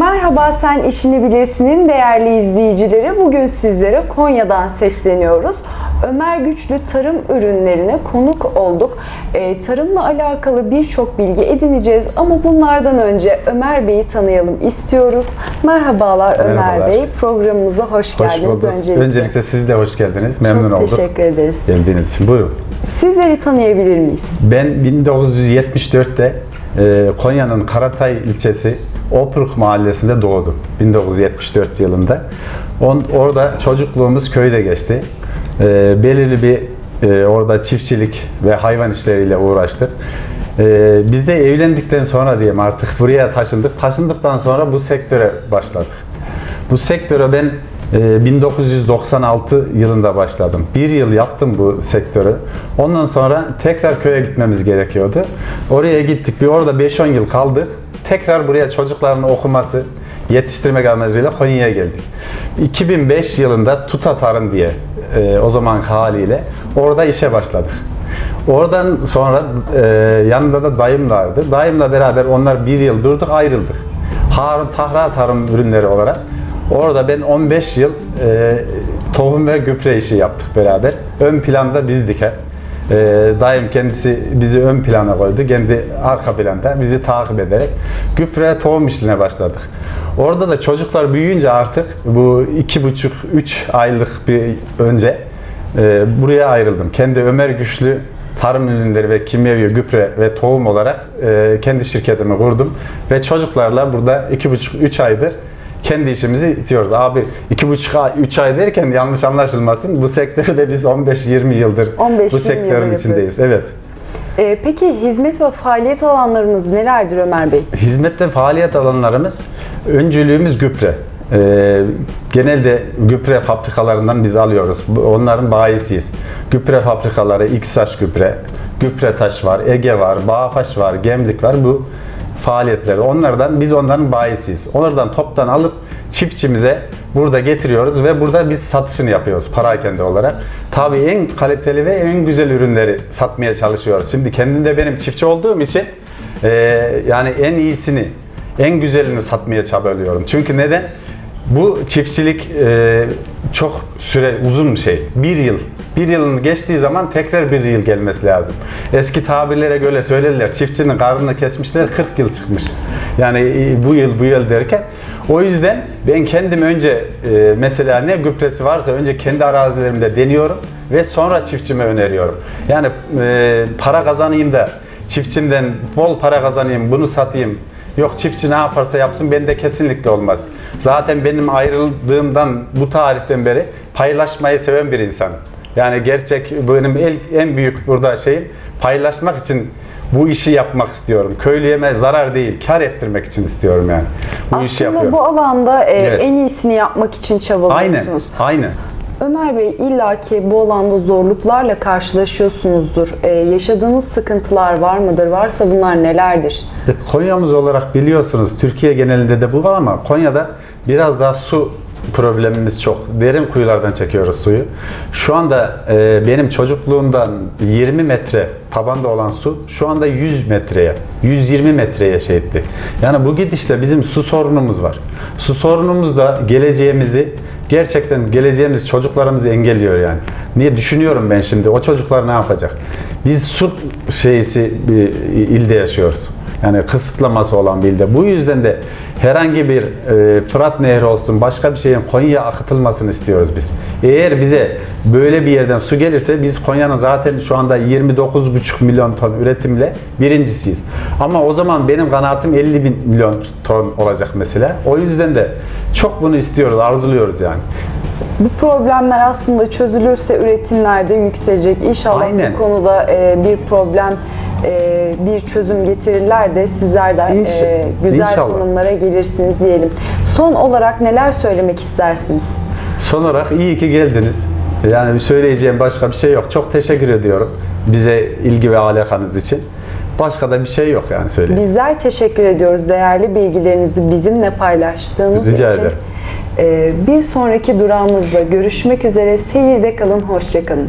Merhaba Sen İşini Bilirsin'in değerli izleyicileri. Bugün sizlere Konya'dan sesleniyoruz. Ömer Güçlü tarım ürünlerine konuk olduk. Ee, tarımla alakalı birçok bilgi edineceğiz ama bunlardan önce Ömer Bey'i tanıyalım istiyoruz. Merhabalar, Ömer Merhabalar. Bey. Programımıza hoş, Hoş geldiniz bulduk. öncelikle. Öncelikle siz de hoş geldiniz. Memnun Çok olduk. teşekkür ederiz. Geldiğiniz için. Buyurun. Sizleri tanıyabilir miyiz? Ben 1974'te e, Konya'nın Karatay ilçesi Opruk mahallesinde doğdum. 1974 yılında. On, orada çocukluğumuz köyde geçti. E, belirli bir e, orada çiftçilik ve hayvan işleriyle uğraştık. E, biz de evlendikten sonra diyeyim artık buraya taşındık. Taşındıktan sonra bu sektöre başladık. Bu sektöre ben e, 1996 yılında başladım. Bir yıl yaptım bu sektörü. Ondan sonra tekrar köye gitmemiz gerekiyordu. Oraya gittik. Bir orada 5-10 yıl kaldık. Tekrar buraya çocukların okuması, yetiştirmek amacıyla Konya'ya geldik. 2005 yılında Tuta Tarım diye e, o zaman haliyle orada işe başladık. Oradan sonra e, yanında da dayım vardı. Dayımla beraber onlar bir yıl durduk ayrıldık. Harun Tahra Tarım ürünleri olarak. Orada ben 15 yıl e, tohum ve gübre işi yaptık beraber. Ön planda bizdik hep. E, daim kendisi bizi ön plana koydu. Kendi arka planda bizi takip ederek gübre tohum işine başladık. Orada da çocuklar büyüyünce artık bu iki buçuk, üç aylık bir önce e, buraya ayrıldım. Kendi Ömer Güçlü tarım ürünleri ve kimyevi gübre ve tohum olarak e, kendi şirketimi kurdum ve çocuklarla burada iki buçuk, üç aydır kendi işimizi itiyoruz. Abi iki buçuk ay, üç ay derken yanlış anlaşılmasın. Bu sektörde biz 15-20 yıldır 15-20 bu sektörün yıldır içindeyiz. Evet. Ee, peki hizmet ve faaliyet alanlarınız nelerdir Ömer Bey? Hizmet ve faaliyet alanlarımız öncülüğümüz gübre. Ee, genelde gübre fabrikalarından biz alıyoruz. Onların bayisiyiz. Gübre fabrikaları İksaç gübre, gübre taş var, Ege var, Bağfaş var, Gemlik var. Bu faaliyetleri. Onlardan biz onların bayisiyiz. Onlardan toptan alıp çiftçimize burada getiriyoruz ve burada biz satışını yapıyoruz parakende olarak. Tabii en kaliteli ve en güzel ürünleri satmaya çalışıyoruz. Şimdi kendimde benim çiftçi olduğum için ee, yani en iyisini, en güzelini satmaya çabalıyorum. Çünkü neden? Bu çiftçilik e, çok süre uzun bir şey. Bir yıl. Bir yılın geçtiği zaman tekrar bir yıl gelmesi lazım. Eski tabirlere göre söylerler. Çiftçinin karnını kesmişler 40 yıl çıkmış. Yani e, bu yıl bu yıl derken. O yüzden ben kendim önce e, mesela ne gübresi varsa önce kendi arazilerimde deniyorum ve sonra çiftçime öneriyorum. Yani e, para kazanayım da çiftçimden bol para kazanayım, bunu satayım. Yok çiftçi ne yaparsa yapsın bende kesinlikle olmaz. Zaten benim ayrıldığımdan bu tarihten beri paylaşmayı seven bir insan. Yani gerçek benim el- en büyük burada şeyim paylaşmak için bu işi yapmak istiyorum. Köylüyeme zarar değil, kar ettirmek için istiyorum yani. Bu işi Aslında yapıyorum. bu alanda e, Evet. en iyisini yapmak için Aynen, çabalıyorsunuz. aynen. Ömer Bey illaki bu alanda zorluklarla karşılaşıyorsunuzdur. E, yaşadığınız sıkıntılar var mıdır? Varsa bunlar nelerdir? E, Konya'mız olarak biliyorsunuz Türkiye genelinde de bu var ama Konya'da biraz daha su problemimiz çok. Derin kuyulardan çekiyoruz suyu. Şu anda e, benim çocukluğumdan 20 metre tabanda olan su şu anda 100 metreye, 120 metreye şey etti. Yani bu gidişle bizim su sorunumuz var. Su sorunumuz da geleceğimizi gerçekten geleceğimiz çocuklarımızı engelliyor yani. Niye düşünüyorum ben şimdi o çocuklar ne yapacak? Biz su şeysi bir ilde yaşıyoruz. Yani kısıtlaması olan bir ilde. Bu yüzden de herhangi bir e, Fırat Nehri olsun başka bir şeyin Konya'ya akıtılmasını istiyoruz biz. Eğer bize böyle bir yerden su gelirse biz Konya'nın zaten şu anda 29,5 milyon ton üretimle birincisiyiz. Ama o zaman benim kanaatim 50 bin milyon ton olacak mesela. O yüzden de çok bunu istiyoruz, arzuluyoruz yani. Bu problemler aslında çözülürse üretimler de yükselecek. İnşallah Aynen. bu konuda e, bir problem, e, bir çözüm getirirler de sizler de İnş- e, güzel İnşallah. konumlara gelirsiniz diyelim. Son olarak neler söylemek istersiniz? Son olarak iyi ki geldiniz. Yani bir söyleyeceğim başka bir şey yok. Çok teşekkür ediyorum bize ilgi ve alakanız için. Başka da bir şey yok yani söyleyeceğim. Bizler teşekkür ediyoruz değerli bilgilerinizi bizimle paylaştığınız Rica için. ederim. E, bir sonraki durağımızda görüşmek üzere. Seyirde kalın, hoşçakalın.